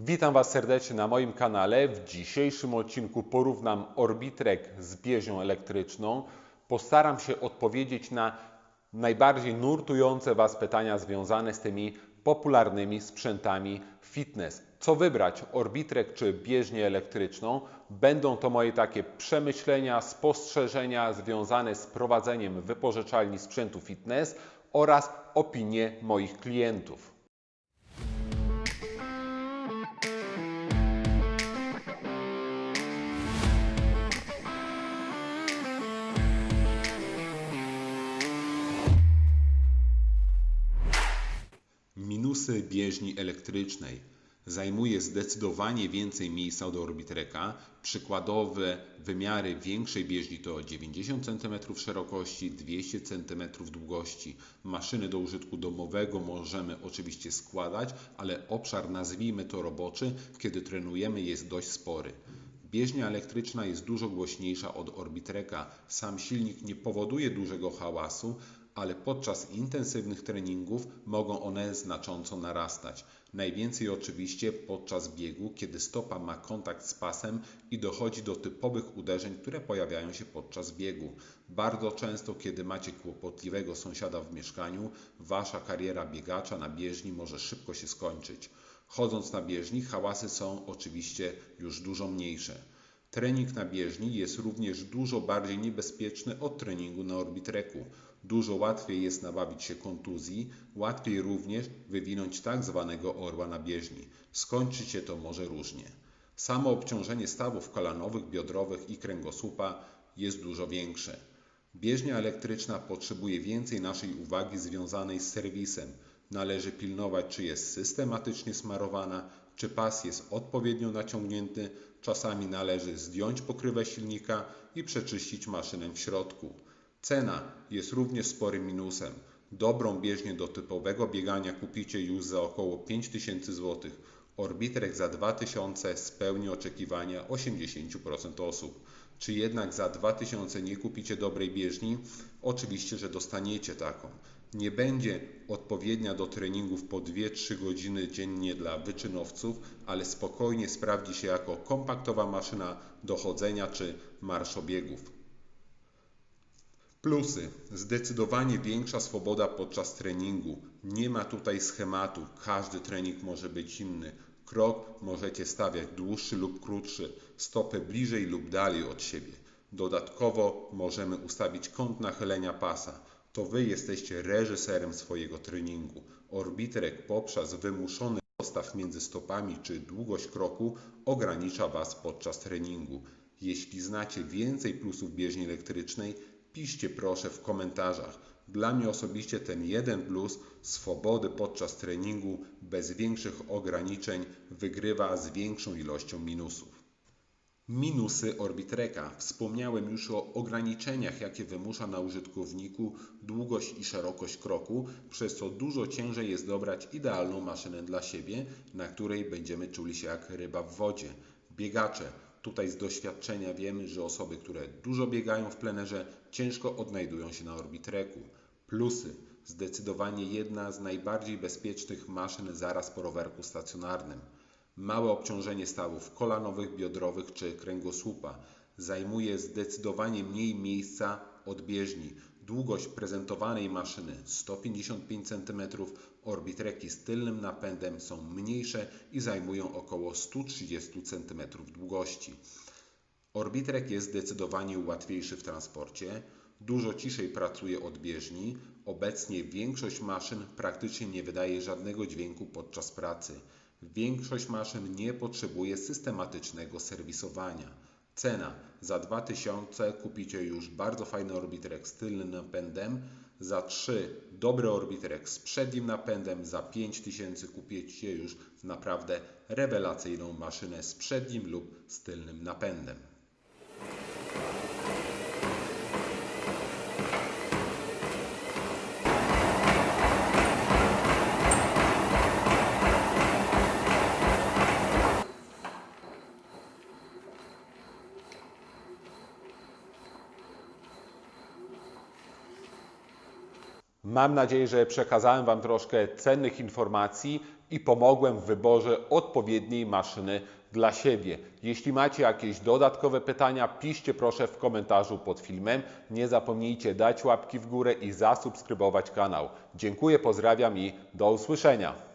Witam Was serdecznie na moim kanale. W dzisiejszym odcinku porównam Orbitrek z bieżnią elektryczną. Postaram się odpowiedzieć na najbardziej nurtujące Was pytania związane z tymi popularnymi sprzętami fitness. Co wybrać, Orbitrek czy bieżnię elektryczną? Będą to moje takie przemyślenia, spostrzeżenia związane z prowadzeniem wypożyczalni sprzętu fitness oraz opinie moich klientów. Bieżni elektrycznej. Zajmuje zdecydowanie więcej miejsca od Orbitreka. Przykładowe wymiary większej bieżni to 90 cm szerokości, 200 cm długości. Maszyny do użytku domowego możemy oczywiście składać, ale obszar nazwijmy to roboczy, kiedy trenujemy jest dość spory. Bieżnia elektryczna jest dużo głośniejsza od Orbitreka. Sam silnik nie powoduje dużego hałasu, ale podczas intensywnych treningów mogą one znacząco narastać. Najwięcej oczywiście podczas biegu, kiedy stopa ma kontakt z pasem i dochodzi do typowych uderzeń, które pojawiają się podczas biegu. Bardzo często, kiedy macie kłopotliwego sąsiada w mieszkaniu, wasza kariera biegacza na bieżni może szybko się skończyć. Chodząc na bieżni, hałasy są oczywiście już dużo mniejsze. Trening na bieżni jest również dużo bardziej niebezpieczny od treningu na orbitreku. Dużo łatwiej jest nabawić się kontuzji, łatwiej również wywinąć tak zwanego orła na bieżni. Skończyć się to może różnie. Samo obciążenie stawów kolanowych, biodrowych i kręgosłupa jest dużo większe. Bieżnia elektryczna potrzebuje więcej naszej uwagi związanej z serwisem. Należy pilnować, czy jest systematycznie smarowana, czy pas jest odpowiednio naciągnięty. Czasami należy zdjąć pokrywę silnika i przeczyścić maszynę w środku. Cena jest również sporym minusem. Dobrą bieżnię do typowego biegania kupicie już za około 5000 zł. Orbitrek za 2000 spełni oczekiwania 80% osób. Czy jednak za 2000 nie kupicie dobrej bieżni? Oczywiście, że dostaniecie taką. Nie będzie odpowiednia do treningów po 2-3 godziny dziennie dla wyczynowców, ale spokojnie sprawdzi się jako kompaktowa maszyna do chodzenia czy marszobiegów. Plusy. Zdecydowanie większa swoboda podczas treningu. Nie ma tutaj schematu. Każdy trening może być inny. Krok możecie stawiać dłuższy lub krótszy, stopę bliżej lub dalej od siebie. Dodatkowo możemy ustawić kąt nachylenia pasa. To Wy jesteście reżyserem swojego treningu. Orbitrek poprzez wymuszony postaw między stopami czy długość kroku ogranicza Was podczas treningu. Jeśli znacie więcej plusów bieżni elektrycznej, piszcie proszę w komentarzach. Dla mnie osobiście ten jeden plus swobody podczas treningu bez większych ograniczeń wygrywa z większą ilością minusów. Minusy Orbitreka. Wspomniałem już o ograniczeniach, jakie wymusza na użytkowniku długość i szerokość kroku, przez co dużo ciężej jest dobrać idealną maszynę dla siebie, na której będziemy czuli się jak ryba w wodzie. Biegacze. Tutaj z doświadczenia wiemy, że osoby, które dużo biegają w plenerze, ciężko odnajdują się na Orbitreku. Plusy. Zdecydowanie jedna z najbardziej bezpiecznych maszyn zaraz po rowerku stacjonarnym. Małe obciążenie stawów kolanowych, biodrowych czy kręgosłupa. Zajmuje zdecydowanie mniej miejsca od bieżni. Długość prezentowanej maszyny 155 cm, orbitreki z tylnym napędem są mniejsze i zajmują około 130 cm długości. Orbitrek jest zdecydowanie łatwiejszy w transporcie, dużo ciszej pracuje od bieżni. Obecnie większość maszyn praktycznie nie wydaje żadnego dźwięku podczas pracy. Większość maszyn nie potrzebuje systematycznego serwisowania. Cena. Za 2000 kupicie już bardzo fajny orbitrek z tylnym napędem. Za 3 dobry orbitrek z przednim napędem. Za 5000 kupicie już naprawdę rewelacyjną maszynę z przednim lub z tylnym napędem. Mam nadzieję, że przekazałem Wam troszkę cennych informacji. i pomogłem w wyborze odpowiedniej maszyny dla siebie. Jeśli macie jakieś dodatkowe pytania, piszcie proszę w komentarzu pod filmem. Nie zapomnijcie dać łapki w górę i zasubskrybować kanał. Dziękuję, pozdrawiam i do usłyszenia.